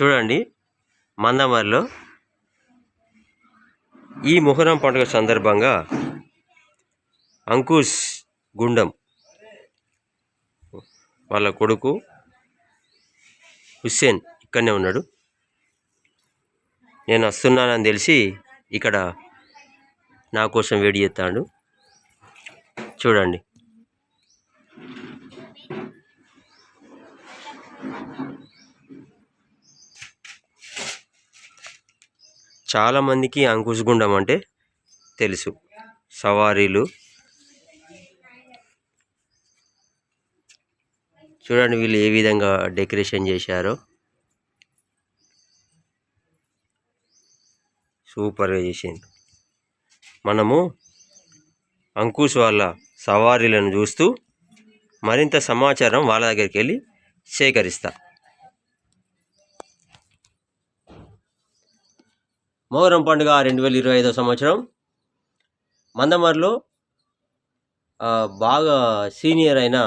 చూడండి మందమరిలో ఈ మొహరం పండుగ సందర్భంగా అంకుష్ గుండం వాళ్ళ కొడుకు హుస్సేన్ ఇక్కడనే ఉన్నాడు. నేను వస్తున్నానని తెలిసి ఇక్కడ నా కోసం వేడి చేస్తాడు. చూడండి. చాలామందికి అంకుశగుండం అంటే తెలుసు. సవారీలు. చూడండి వీళ్ళు ఏ విధంగా డెకరేషన్ చేశారో. సూపర్గా చేసింది. మనము అంకుశ్ వాళ్ళ సవారీలను చూస్తూ మరింత సమాచారం వాళ్ళ దగ్గరికి వెళ్ళి సేకరిస్తా. మొహరం పండుగ రెండు వేల ఇరవై ఐదో సంవత్సరం. మందమర్లో బాగా సీనియర్ అయిన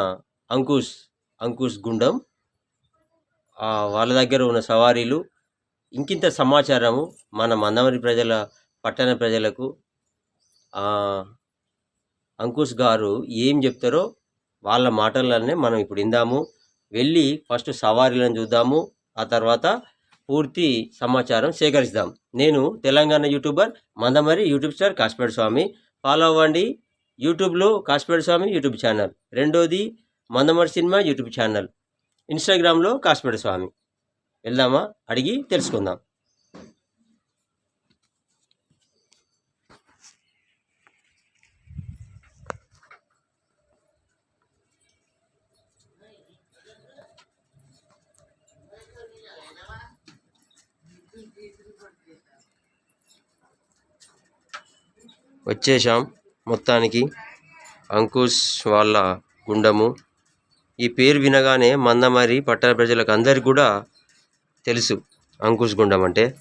అంకుష్ అంకుష్ గుండం. వాళ్ళ దగ్గర ఉన్న సవారీలు ఇంకింత సమాచారము మన మందమరి ప్రజల పట్టణ ప్రజలకు. అంకుష్ గారు ఏం చెప్తారో వాళ్ళ మాటలనే మనం ఇప్పుడు ఇందాము వెళ్ళి ఫస్ట్ సవారీలను చూద్దాము. ఆ తర్వాత పూర్తి సమాచారం సేకరిస్తాం. నేను Telangana YouTuber Mandamarri YouTube star Kasipeta Swamy. Follow అవ్వండి. యూట్యూబ్లో కాసిపేట స్వామి యూట్యూబ్ ఛానల్. రెండోది మందమరి సినిమా యూట్యూబ్ ఛానల్. ఇన్స్టాగ్రామ్లో కాసిపేట స్వామి. వెళ్దామా? అడిగి తెలుసుకుందాం. వచ్చేసాం మొత్తానికి. అంకుష్ వాళ్ళ గుండము. ఈ పేరు వినగానే మందమరి పట్టణ ప్రజలకు అందరికీ కూడా తెలుసు అంకుష్ గుండం అంటే.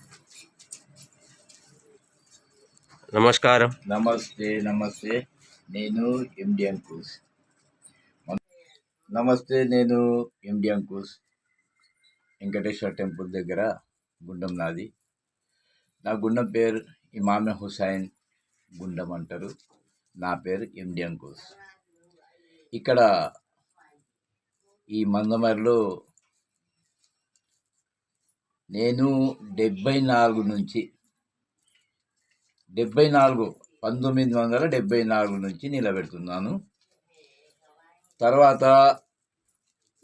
నమస్కారం. నమస్తే నమస్తే. నేను ఎండి అంకుష్ నమస్తే నేను ఎండి అంకుష్ వెంకటేశ్వర టెంపుల్ దగ్గర గుండం నాది. నా గుండం పేరు ఇమామె హుసైన్ గుండం అంటారు నా పేరు ఎండి అంకుష్ ఇక్కడ ఈ మందమరిలో నేను డెబ్బై నాలుగు నుంచి డెబ్బై నాలుగు పంతొమ్మిది వందల డెబ్బై నాలుగు నుంచి నిలబెడుతున్నాను. తర్వాత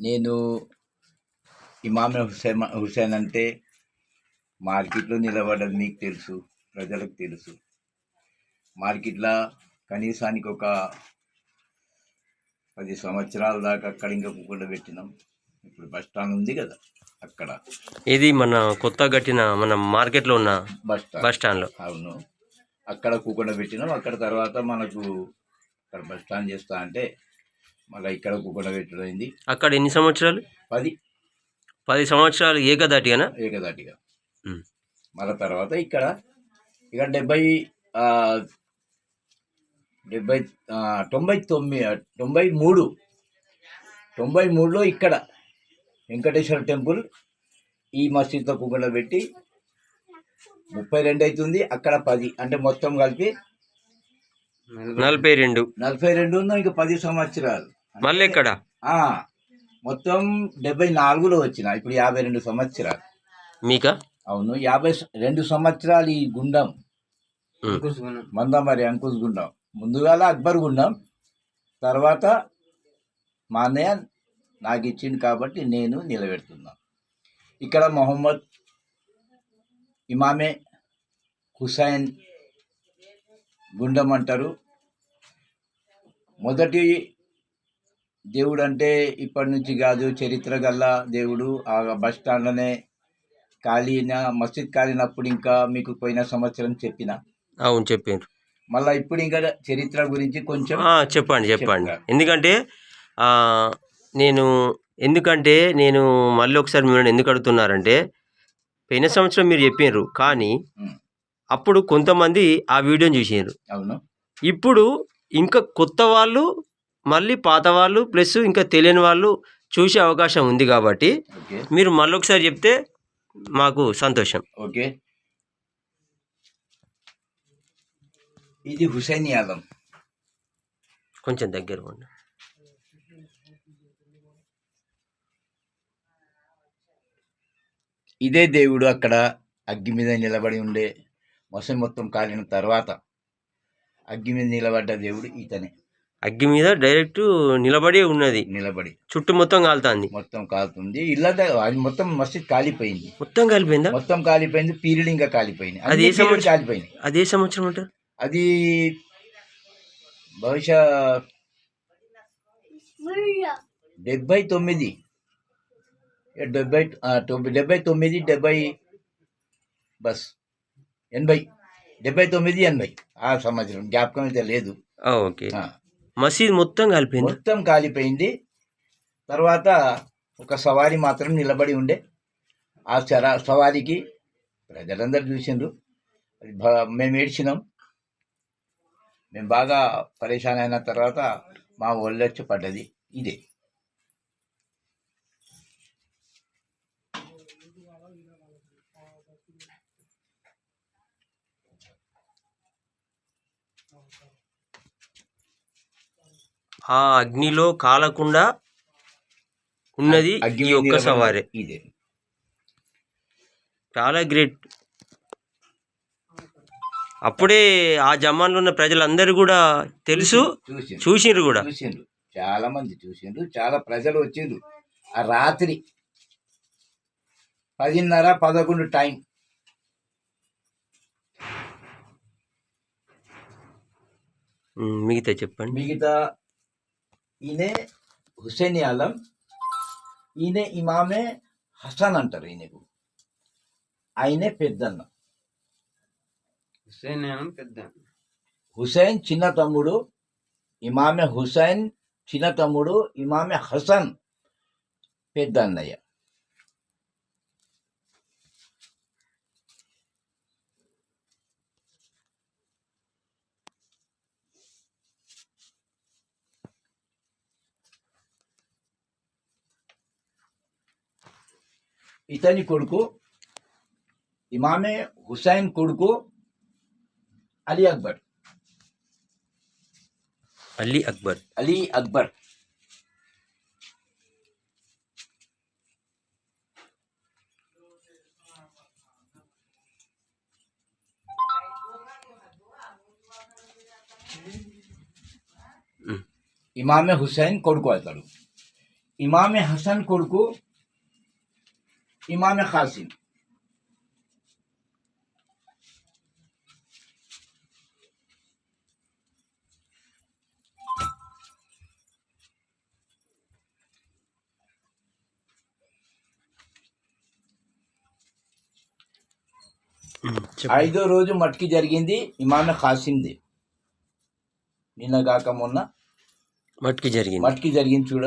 నేను ఇమామే హుసేన్ హుసేన్ అంటే మార్కెట్లో నిలబడడం మీకు తెలుసు ప్రజలకు తెలుసు. మార్కెట్లో కనీసానికి ఒక పది సంవత్సరాల దాకా అక్కడ ఇంకా కుక్కడ పెట్టినాం. ఇప్పుడు బస్ స్టాండ్ ఉంది కదా అక్కడ. ఇది మన కొత్త కట్టిన మన మార్కెట్లో ఉన్న బస్ స్టాండ్. బస్ స్టాండ్లో? అవును. అక్కడ కూకుండా పెట్టినాం. అక్కడ తర్వాత మనకు అక్కడ బస్ స్టాండ్ చేస్తా అంటే మళ్ళీ ఇక్కడ కూకుండా పెట్టడమైంది అక్కడ ఎన్ని సంవత్సరాలు? పది. పది సంవత్సరాలు ఏకదాటిగానా? ఏకదాటిగా. మళ్ళీ తర్వాత ఇక్కడ ఇక డెబ్బై డెబ్బై తొంభై తొమ్మిది తొంభై మూడు. తొంభై మూడులో ఇక్కడ వెంకటేశ్వర టెంపుల్ ఈ మసీద్లో కూకుండా పెట్టి ముప్పై రెండు అవుతుంది అక్కడ పది అంటే మొత్తం కలిపి నలభై రెండు. నలభై రెండు ఇంకా పది సంవత్సరాలు. మళ్ళీ ఎక్కడ? ఆ, మొత్తం డెబ్బై నాలుగులో వచ్చిన ఇప్పుడు యాభై రెండు సంవత్సరాలు. మీకా? అవును యాభై రెండు సంవత్సరాలు ఈ గుండం. మందమరి అంకుశ్ గుండం. ముందుగాల అక్బర్ ఉన్నాం తర్వాత మా అన్నయ్య నాకు ఇచ్చింది కాబట్టి నేను నిలబెడుతున్నాను ఇక్కడ మొహమ్మద్ ఇమామే హుసైన్ గుండం అంటారు. మొదటి దేవుడు అంటే ఇప్పటి నుంచి కాదు చరిత్ర గల్ల దేవుడు. ఆ బస్ స్టాండ్లోనే ఖాళీన మసీద్ కాలినప్పుడు ఇంకా మీకు పోయిన సంవత్సరం చెప్పిన? అవును చెప్పారు మళ్ళీ ఇప్పుడు ఇంకా చరిత్ర గురించి కొంచెం చెప్పండి చెప్పండి. ఎందుకంటే నేను ఎందుకంటే నేను మళ్ళీ ఒకసారి మిమ్మల్ని ఎందుకు అడుగుతున్నారంటే పోయిన సంవత్సరం మీరు చెప్పారు కానీ అప్పుడు కొంతమంది ఆ వీడియోని చూసారు అవును. ఇప్పుడు ఇంకా కొత్త వాళ్ళు మళ్ళీ పాత వాళ్ళు ప్లస్ ఇంకా తెలియని వాళ్ళు చూసే అవకాశం ఉంది కాబట్టి మీరు మళ్ళీ ఒకసారి చెప్తే మాకు సంతోషం. ఓకే. ఇది హుసైన్ యాదం కొంచెం దగ్గర ఉండి ఇదే దేవుడు అక్కడ అగ్గి మీద నిలబడి ఉండే మొసం మొత్తం కాలిన తర్వాత అగ్గి మీద నిలబడ్డ దేవుడు ఇతనే. అగ్గి మీద డైరెక్ట్ నిలబడి ఉన్నది. నిలబడి. చుట్టూ మొత్తం కాలుతాంది. మొత్తం కాలుతుంది. అది మొత్తం మసీద్ కాలిపోయింది. మొత్తం కాలిపోయిందా? మొత్తం కాలిపోయింది పీరియడ్ ఇంకా కాలిపోయింది. అది ఏ సంవత్సరం? కాలిపోయింది అదే సంవత్సరం అంటారు? అది బహుశా డెబ్బై తొమ్మిది. డెబ్బై డెబ్బై తొమ్మిది డెబ్బై బస్ ఎనభై డెబ్బై తొమ్మిది ఎనభై. ఆ సంవత్సరం జ్ఞాపకం అయితే లేదు. ఓకే. మసీద్ మొత్తం కాలిపోయింది? మొత్తం కాలిపోయింది. తర్వాత ఒక సవారి మాత్రం నిలబడి ఉండే. ఆ సవారికి ప్రజలందరూ చూసిండ్రు. మేము ఏడ్చినాం. మేము బాగా పరేషాన్ అయిన తర్వాత మా ఒళ్ళొచ్చి పడ్డది ఇదే. ఆ అగ్నిలో కాలకుండా ఉన్నది ఈ మీద ఒక్క సవారే. ఇదే. చాలా గ్రేట్. అప్పుడే ఆ జమాన్లో ఉన్న ప్రజలందరూ కూడా తెలుసు చూసిండ్రు కూడా. చూసిండ్రు. చాలా మంది చూసిండ్రు చాలా ప్రజలు వచ్చిండ్రు. ఆ రాత్రి పదిన్నర పదకొండు టైం. మిగతా చెప్పండి. మిగతా ఈయనే హుసేన్ ఆలం ఈయన ఇమామే హసన్ అంటారు ఈయనకు. ఆయనే పెద్దన్న. హుస్సేన్ ఏమో పెద్ద హుసైన్ చిన్న తమ్ముడు ఇమామే హుసైన్ చిన్న తమ్ముడు ఇమామే హసన్ పెద్ద అన్నయ్య. ఇతని కొడుకు ఇమామే హుసైన్ కొడుకు అలీ అక్బర్ అలీ అక్బర్ అలీ అక్బర్ ఉమ్, ఇమామే హుసైన్ కొడుకు అవుతాడు ఇమామే హసన్ కొడుకు ఇమామే ఐదో రోజు మట్కి జరిగింది ఇమామే ఖాసింది నిన్న కాక మొన్న మట్టుకు జరిగింది. మట్కి జరిగింది చూడ.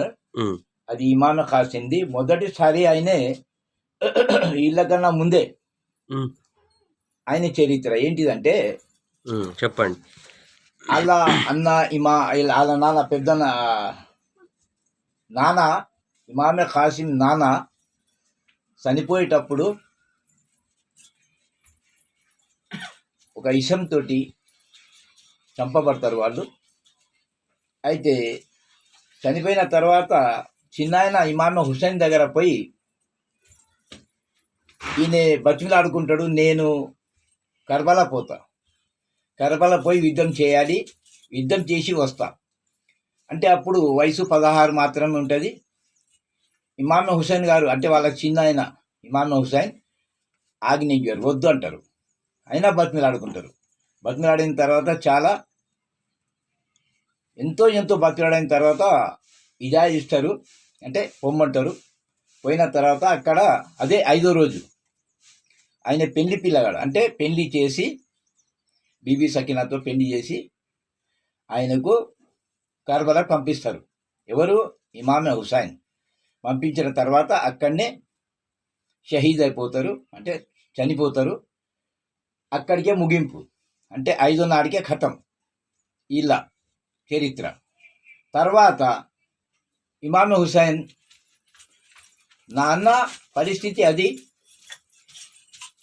అది ఇమామే ఖాసింది మొదటిసారి ఆయనే వీళ్ళ కన్నా ముందే ఆయన చరిత్ర ఏంటిదంటే చెప్పండి. వాళ్ళ అన్న ఇమా వీళ్ళ- నాన్న పెద్ద నాన్న ఇమామే ఖాసిం నాన్న చనిపోయేటప్పుడు ఒక ఇషంతో చంపబడతారు వాళ్ళు. అయితే చనిపోయిన తర్వాత చిన్నాయన ఇమామ హుస్సేన్ దగ్గర పోయి ఈయన బతిమిలాడుకుంటాడు నేను కర్బలా పోతా. కర్బలా పోయి యుద్ధం చేయాలి యుద్ధం చేసి వస్తా. అంటే అప్పుడు వయసు పదహారు మాత్రమే ఉంటుంది. ఇమామ హుసేన్ గారు అంటే వాళ్ళ చిన్న ఆయన ఇమామ హుసేన్ ఆగ్నేయర్ వద్దు అంటారు. అయినా బతిమిలాడుకుంటారు బతిమిలాడిన తర్వాత చాలా ఎంతో ఎంతో బతిలాడిన తర్వాత ఇజా ఇస్తారు. అంటే పొమ్మంటారు. పోయిన తర్వాత అక్కడ అదే ఐదో రోజు ఆయన పెళ్ళి పిల్లగాడు. అంటే పెళ్ళి చేసి బీబీ సకినాతో పెళ్ళి చేసి ఆయనకు కర్బలా పంపిస్తారు. ఎవరు? ఇమామే హుసైన్ పంపించిన తర్వాత అక్కడనే షహీద్ అయిపోతారు. అంటే చనిపోతారు. అక్కడికే ముగింపు. అంటే ఐదో నాడికే ఖతం. ఇలా చరిత్ర. తర్వాత ఇమామ్ హుసేన్ నాన్న పరిస్థితి అది.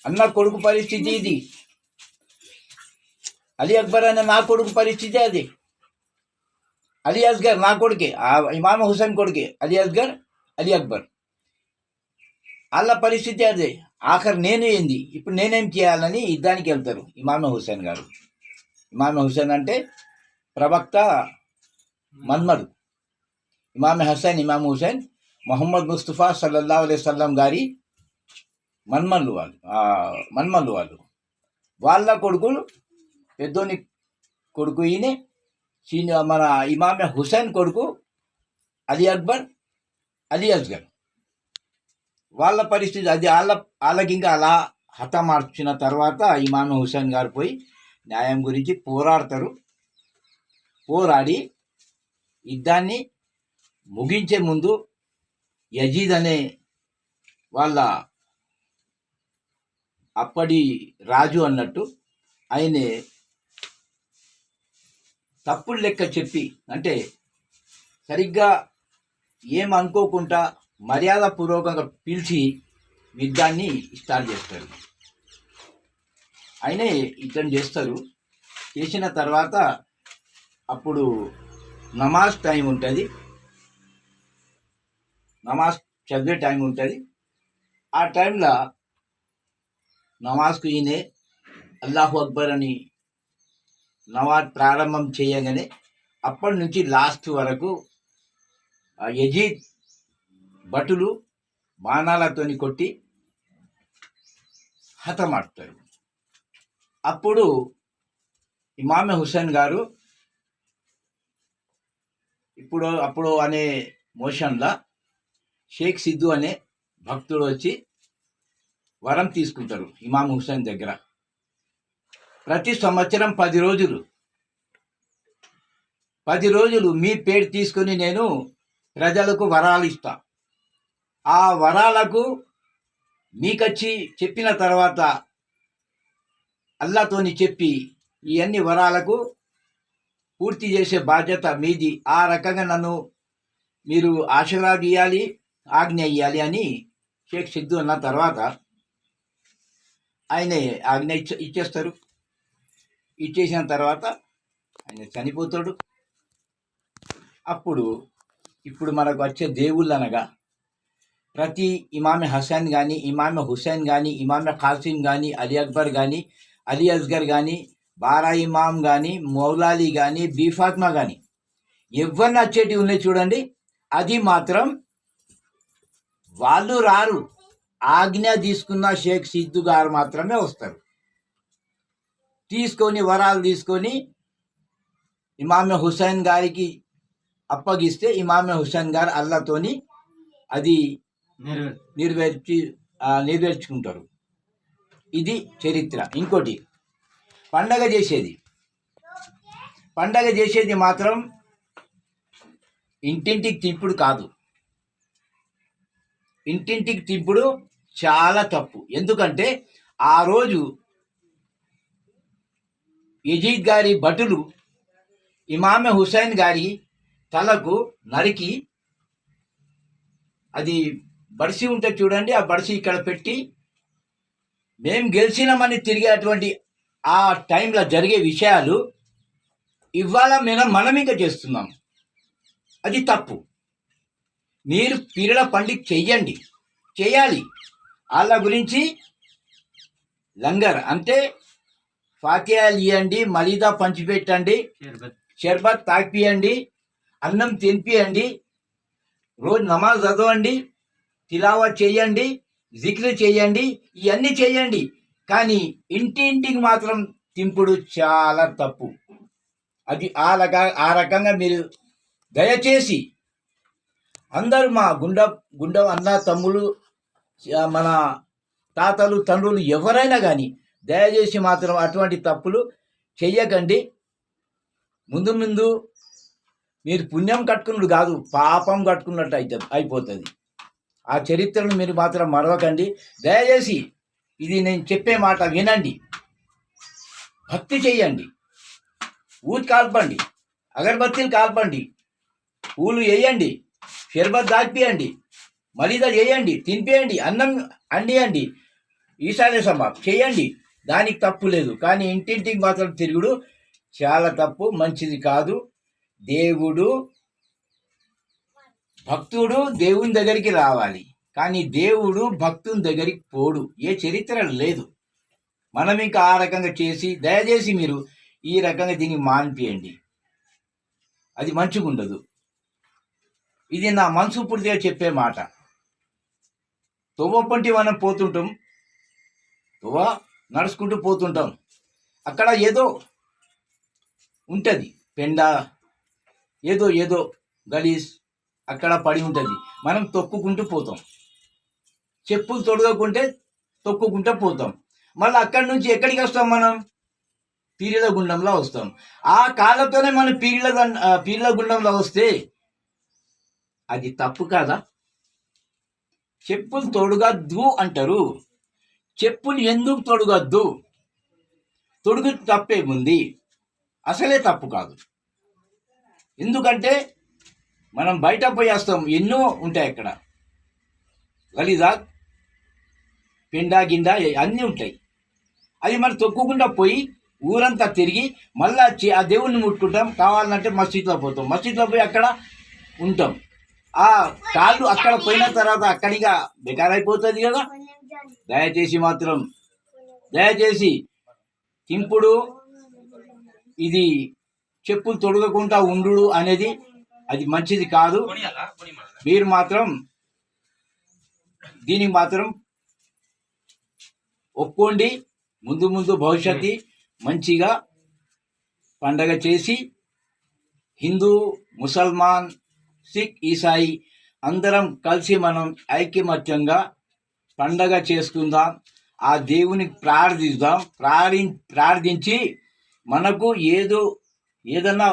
అన్న కొడుకు పరిస్థితి ఇది. అలీ అక్బర్ అనే నా కొడుకు పరిస్థితి అది. అలీ అస్గర్ నా కొడుకే. ఇమామ్ ఇమామ హుసేన్ కొడుకే. అలీ అస్గర్ అలీ అక్బర్. వాళ్ళ పరిస్థితి అదే. ఆఖరి నేను ఏంది? ఇప్పుడు నేనేం చేయాలని యుద్ధానికి వెళ్తారు ఇమామ హుసేన్ గారు. ఇమామ హుసేన్ అంటే ప్రవక్త మన్మడు ఇమామ హసన్ ఇమామ హుసేన్ మొహమ్మద్ ముస్తఫా సల్లల్లా అలై సల్లం గారి మన్మల్లు వాళ్ళు. మన్మల్లు వాళ్ళు. వాళ్ళ కొడుకులు పెద్దోని కొడుకు ఈయనే సీనియర్ మన ఇమామ హుసేన్ కొడుకు అలీ అక్బర్ అలీ అస్గర్ వాళ్ళ పరిస్థితి అది వాళ్ళ వాళ్ళకి ఇంకా అలా హతమార్చిన తర్వాత ఇమామ హుసేన్ గారు పోయి న్యాయం గురించి పోరాడతారు. పోరాడి యుద్ధాన్ని ముగించే ముందు యజీద్ అనే వాళ్ళ అప్పటి రాజు అన్నట్టు ఆయనే తప్పుడు లెక్క చెప్పి అంటే సరిగ్గా ఏం అనుకోకుండా మర్యాదపూర్వకంగా పిలిచి యుద్ధాన్ని స్టార్ట్ చేస్తారు. అయినా యుద్ధం చేస్తారు. చేసిన తర్వాత అప్పుడు నమాజ్ టైం ఉంటుంది. నమాజ్ చదివే టైం ఉంటుంది. ఆ టైంలో నమాజ్కు ఈయనే అల్లాహు అక్బర్ అని నమాజ్ ప్రారంభం చేయగానే అప్పటి నుంచి లాస్ట్ వరకు యజీద్ భటులు బాణాలతోని కొట్టి హతమాడతారు అప్పుడు ఇమామె హుసేన్ గారు ఇప్పుడు అప్పుడు అనే మోషన్లా షేక్ సిద్ధు అనే భక్తుడు వచ్చి వరం తీసుకుంటారు ఇమాం హుసేన్ దగ్గర. ప్రతి సంవత్సరం పది రోజులు. పది రోజులు మీ పేరు తీసుకొని నేను ప్రజలకు వరాలు ఇస్తాను ఆ వరాలకు మీకచ్చి చెప్పిన తర్వాత అల్లాతోని చెప్పి ఇవన్నీ వరాలకు పూర్తి చేసే బాధ్యత మీది. ఆ రకంగా నన్ను మీరు ఆశీర్వాదం ఇవ్వాలి ఆజ్ఞ ఇయ్యాలి అని షేక్ సిద్ధు అన్న తర్వాత ఆయన ఆజ్ఞ ఇచ్చేస్తారు. ఇచ్చేసిన తర్వాత ఆయన చనిపోతాడు. అప్పుడు ఇప్పుడు మనకు వచ్చే దేవుళ్ళు అనగా ప్రతి ఇమామె హసన్ కానీ ఇమామె హుసేన్ కానీ ఇమామె ఖాసిం కానీ అలీ అక్బర్ కానీ అలీ అస్గర్ కానీ బారా ఇమాం కానీ మౌలాలి కానీ బీఫాత్మా కానీ ఎవరిని వచ్చేటివి ఉన్నాయి చూడండి. అది మాత్రం వాళ్ళు రారు. ఆజ్ఞ తీసుకున్న షేక్ సిద్ధు గారు మాత్రమే వస్తారు. తీసుకొని వరాలు తీసుకొని ఇమామె హుసేన్ గారికి అప్పగిస్తే ఇమామె హుసేన్ గారు అల్లతోని అది నెరవేర్చి నెరవేర్చుకుంటారు ఇది చరిత్ర. ఇంకోటి పండగ చేసేది. పండగ చేసేది మాత్రం ఇంటింటికి తిప్పుడు కాదు. ఇంటింటికి తిప్పుడు చాలా తప్పు. ఎందుకంటే ఆ రోజు యజీద్ గారి భటులు ఇమామె హుసైన్ గారి తలకు నరికి అది బడిసి ఉంటే చూడండి ఆ బడిసి ఇక్కడ పెట్టి మేం గెలిచినామని తిరిగేటువంటి ఆ టైంలో జరిగే విషయాలు ఇవాళ మనం మనం ఇంకా చేస్తున్నాం. అది తప్పు. మీరు పీరల పండుగ చెయ్యండి. చేయాలి. వాళ్ళ గురించి లంగర్ అంటే ఫాతియాలు ఇవ్వండి మలీదా పంచిపెట్టండి షర్బత్. తాగిపియండి అన్నం తినిపియండి రోజు నమాజ్ చదవండి తిలావా చేయండి జిక్ర్ చేయండి ఇవన్నీ చేయండి. కానీ ఇంటి ఇంటికి మాత్రం తింపుడు చాలా తప్పు. అది ఆ రక ఆ రకంగా మీరు దయచేసి అందరూ మా గుండ గుండ అన్న తమ్ములు మన తాతలు తండ్రులు ఎవరైనా కానీ దయచేసి మాత్రం అటువంటి తప్పులు చెయ్యకండి. ముందు ముందు మీరు పుణ్యం కట్టుకున్నాడు కాదు పాపం కట్టుకున్నట్టు అయితే అయిపోతుంది. ఆ చరిత్రను మీరు మాత్రం మరవకండి. దయచేసి ఇది నేను చెప్పే మాట వినండి. భక్తి చేయండి. ఊది కాల్పండి. అగరబత్తీలు కాల్పండి. పూలు వేయండి. షర్బత్ దాటిపియండి మలీదా చేయండి. తినిపియండి. అన్నం అండియండి. ఈశాన్య సభ చేయండి. దానికి తప్పు లేదు. కానీ ఇంటింటికి మాత్రం తిరుగుడు చాలా తప్పు. మంచిది కాదు. దేవుడు భక్తుడు దేవుని దగ్గరికి రావాలి. కానీ దేవుడు భక్తుని దగ్గరికి పోడు. ఏ చరిత్ర లేదు. మనం ఇంకా ఆ రకంగా చేసి దయచేసి మీరు ఈ రకంగా దీన్ని మాన్పియండి. అది మంచిగా ఉండదు ఇది నా మనసు పూర్తిగా చెప్పే మాట. తువ్వపంటి మనం పోతుంటాం. తువ్వ నడుచుకుంటూ పోతుంటాం. అక్కడ ఏదో ఉంటుంది. పెండ ఏదో ఏదో గలీస్ అక్కడ పడి ఉంటుంది. మనం తొక్కుకుంటూ పోతాం. చెప్పులు తొడగకుంటే తొక్కుకుంటూ పోతాం. మళ్ళీ అక్కడి నుంచి ఎక్కడికి వస్తాం మనం? పీరిల గుండంలో వస్తాం. ఆ కాళ్ళతోనే మనం పీరిల పీరిల గుండంలో వస్తే అది తప్పు కాదా? చెప్పులు తొడగద్దు అంటారు. చెప్పులు ఎందుకు తొడగద్దు? తొడుగు తప్పేముంది? అసలే తప్పు కాదు. ఎందుకంటే మనం బయట పోయి వస్తాం ఎన్నో ఉంటాయి అక్కడ. గలీజా పిండా గిండా అన్నీ ఉంటాయి. అది మనం తొక్కుకుండా పోయి ఊరంతా తిరిగి మళ్ళా వచ్చి ఆ దేవుణ్ణి ముట్టుకుంటాం. కావాలంటే మసీద్లో పోతాం. మసీద్లో పోయి అక్కడ ఉంటాం. ఆ కాళ్ళు అక్కడ పోయిన తర్వాత అక్కడిగా బెకారైపోతుంది కదా. దయచేసి మాత్రం దయచేసి తింపుడు ఇది చెప్పులు తొడగకుండా ఉండు అనేది అది మంచిది కాదు. మీరు మాత్రం దీనికి మాత్రం ఒప్పుకోండి. ముందు ముందు భవిష్యత్తు మంచిగా పండగ చేసి హిందూ ముసల్మాన్ సిక్ ఈసాయి అందరం కలిసి మనం ఐక్యమత్యంగా పండగ చేసుకుందాం. ఆ దేవుని ప్రార్థిద్దాం. ప్రార్థి ప్రార్థించి మనకు ఏదో ఏదన్నా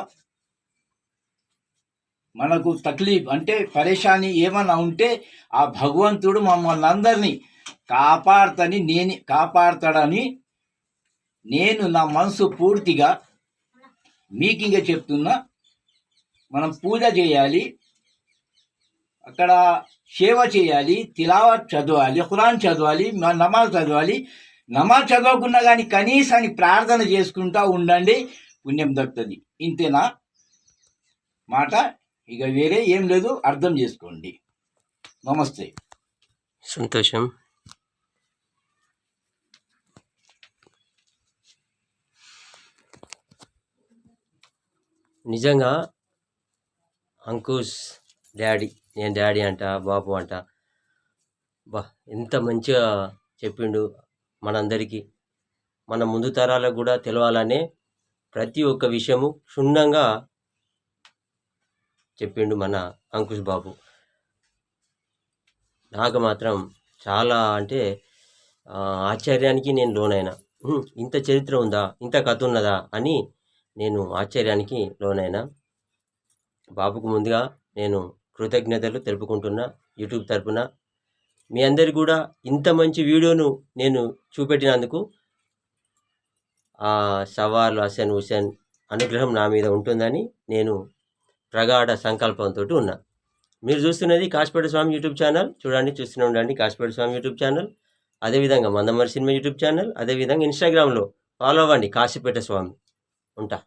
మనకు తక్లీఫ్ అంటే పరేషాని ఏమన్నా ఉంటే ఆ భగవంతుడు మమ్మల్ని అందరినీ కాపాడతని నేను కాపాడతాడని నేను నా మనసు పూర్తిగా మీకు ఇంకా చెప్తున్నా. మనం పూజ చేయాలి. అక్కడ సేవ చేయాలి తిలావత్ చదవాలి ఖురాన్ చదవాలి నమాజ్ చదవాలి. నమాజ్ చదవకున్నా కానీ కనీసాన్ని ప్రార్థన చేసుకుంటా ఉండండి పుణ్యం దక్కుతుంది. ఇంతేనా? మాట ఇక వేరే ఏం లేదు అర్థం చేసుకోండి. నమస్తే. సంతోషం. నిజంగా అంకుష్ డాడీ నేను డాడీ అంట బాబు అంట బా ఎంత మంచిగా చెప్పిండు మనందరికీ. మన ముందు తరాలకు కూడా తెలవాలనే ప్రతి ఒక్క విషయము క్షుణ్ణంగా చెప్పిండు మన అంకుష్ బాబు. నాకు మాత్రం చాలా అంటే ఆశ్చర్యానికి నేను లోనైనా. ఇంత చరిత్ర ఉందా? ఇంత కథ ఉన్నదా? అని నేను ఆశ్చర్యానికి లోనైనా. బాబుకు ముందుగా నేను కృతజ్ఞతలు తెలుపుకుంటున్నా యూట్యూబ్ తరపున. మీ అందరికి కూడా ఇంత మంచి వీడియోను నేను చూపెట్టినందుకు సవాల్ హసన్ హుసేన్ అనుగ్రహం నా మీద ఉంటుందని నేను ప్రగాఢ సంకల్పంతో ఉన్నా. మీరు చూస్తున్నది కాశపేట స్వామి యూట్యూబ్ ఛానల్. చూడండి చూస్తూనే ఉండండి కాశపేట స్వామి యూట్యూబ్ ఛానల్. అదేవిధంగా మందమరి సినిమా యూట్యూబ్ ఛానల్. అదేవిధంగా ఇన్స్టాగ్రామ్లో ఫాలో అవ్వండి కాశీపేట స్వామి. ఉంటా.